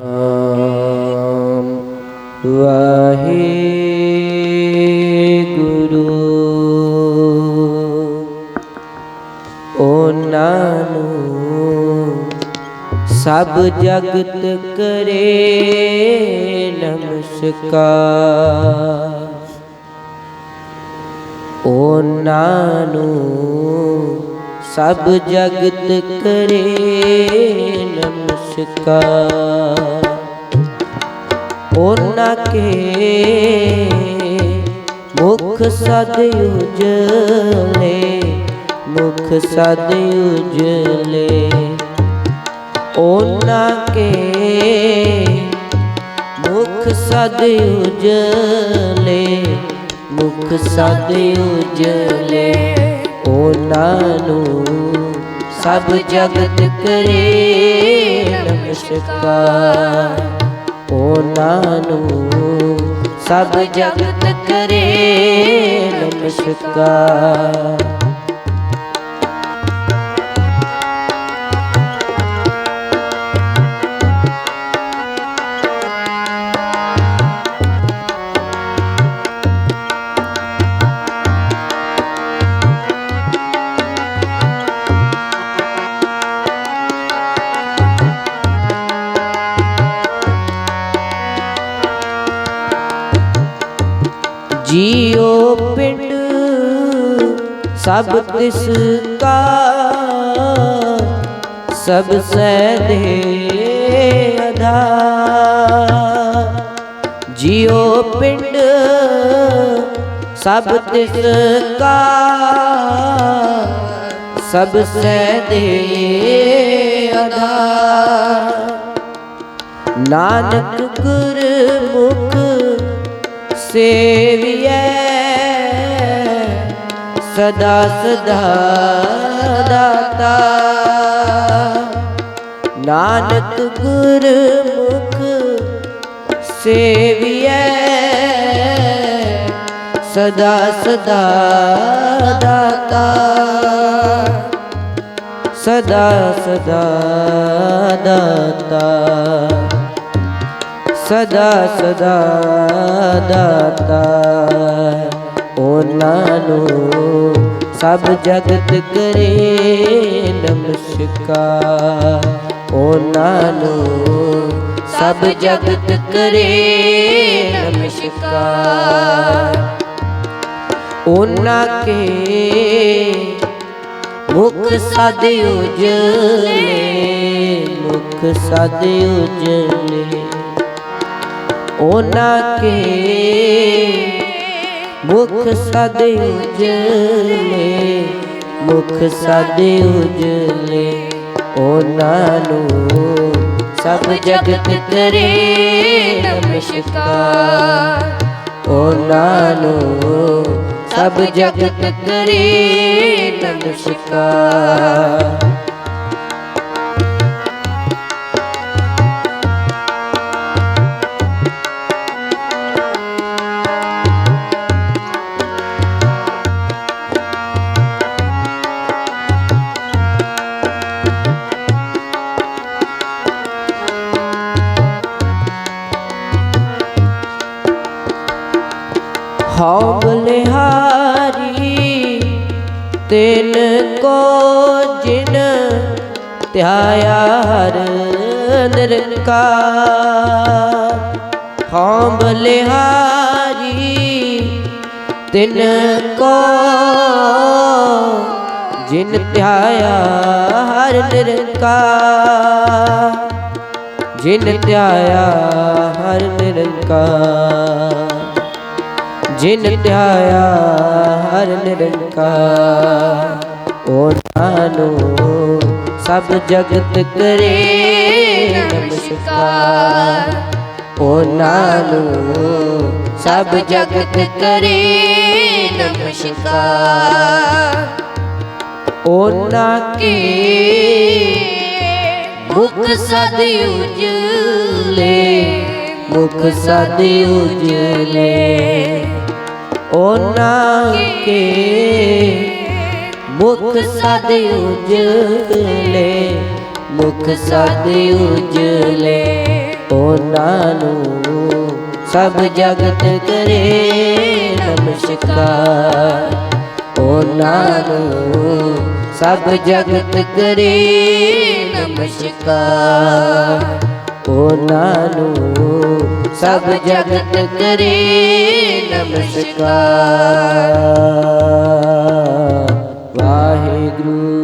ਆਮ ਵਾਹਿਗੁਰੂ। ਉਹਨਾਂ ਨੂੰ ਸਭ ਜਗਤ ਕਰੇ ਨਮਸਕਾਰ। ਉਹਨਾਂ ਨੂੰ ਸਭ ਜਗਤ ਕਰੇ ਨਮਸਕਾਰ। ਉਹਨਾਂ ਕੇ ਮੁਖ ਸਦ ਉਜਲੇ, ਮੁਖ ਸਦ ਉਜਲੇ। ਉਹਨਾਂ ਕੇ ਮੁਖ ਸਦ ਉਜਲੇ, ਮੁਖ ਸਦ ਉਜਲੇ। ਉਹਨਾਂ ਨੂੰ ਸਭ ਜਗਤ ਕਰੇ। ਨਮਸਕਾਰ। ਉਹਨਾਂ ਨੂੰ ਸਭ ਜਗਤ ਕਰੇ ਨਮਸਕਾਰ। ਜੀਓ ਪਿੰਡ, ਸਭ ਤਿਸ ਕਾ। ਸਭ ਸੈ ਦੇ ਅਧਾਰ ਜੀਓ ਪਿੰਡ, ਸਭ ਤਿਸ ਕਾ। ਸਭ ਸੈ ਦੇ ਅਧਾਰ ਨਾਨਕ ਗੁਰਮੁਖ ਸੇਵੀਐ। ਸਦਾ ਸਦਾ ਦਾਤਾ। ਨਾਨਕ ਗੁਰਮੁਖ ਸੇਵੀਐ, ਸਦਾ ਸਦਾ ਦਾਤਾ। ਸਦਾ ਸਦਾ ਦਾਤਾ। ਸਦਾ ਸਦਾ ਦਾਤਾ। ਉਹਨਾਂ ਨੂੰ ਸਭ ਜਗਤ ਕਰੇ ਨਮਸਕਾਰ। ਉਹਨਾਂ ਨੂੰ ਸਭ ਜਗਤ ਕਰੇ ਨਮਸਕਾਰ। ਉਹਨਾਂ ਕੇ ਮੁਖ ਸਦ ਉਜਲੇ, ਮੁਖ ਸਦ ਉਜਲੇ। ਉਹਨਾਂ ਕੇ ਮੁਖ ਸਦ ਉਜਲੇ, ਮੁਖ ਸਦ ਉਜਲੇ, ਉਹਨਾਂ ਨੂੰ ਸਭ ਜਗਤ ਕਰੇ ਨਮਸਕਾਰ। ਉਹਨਾਂ ਨੂੰ ਸਭ ਜਗਤ ਕਰੇ ਨਮਸਕਾਰ। ਹਉ ਬਲਿਹਾਰੀ ਤਿਨ ਕੋ ਜਿਨ ਧਿਆਇਆ ਹਰ ਨਿਰੰਕਾਰ। ਹਉ ਬਲਿਹਾਰੀ ਤਿਨ ਕੋ ਜਿਨ ਧਿਆਇਆ ਹਰ ਨਿਰੰਕਾਰ। ਜਿਨ ਧਿਆਇਆ ਹਰ ਨਿਰੰਕਾਰ। ਜਿਨ ਧਿਆਇਆ ਹਰ ਨਿਰੰਕਾਰ, ਉਹਨਾਂ ਨੂੰ ਸਭ ਜਗਤ ਕਰੇ ਨਮਸਕਾਰ। ਉਹਨਾਂ ਨੂੰ ਸਭ ਜਗਤ ਕਰੇ ਨਮਸਕਾਰ। ਉਹਨਾਂ ਕੇ ਮੁਖ ਸਦ ਉਜਲੇ, ਮੁਖ ਸਦ ਉਜਲੇ। ਉਹਨਾਂ ਕੇ ਮੁਖ ਸਦ ਉਜਲੇ, ਮੁਖ ਸਦ ਉਜਲੇ, ਉਹਨਾਂ ਨੂੰ ਸਭ ਜਗਤ ਕਰੇ ਨਮਸਕਾਰ। ਉਹਨਾਂ ਨੂੰ ਸਭ ਜਗਤ ਕਰੇ ਨਮਸਕਾਰ। ਉਹਨਾਂ ਨੂੰ ਸਭ ਜਗਤ ਕਰੇ ਨਮਸਕਾਰ। ਵਾਹਿਗੁਰੂ।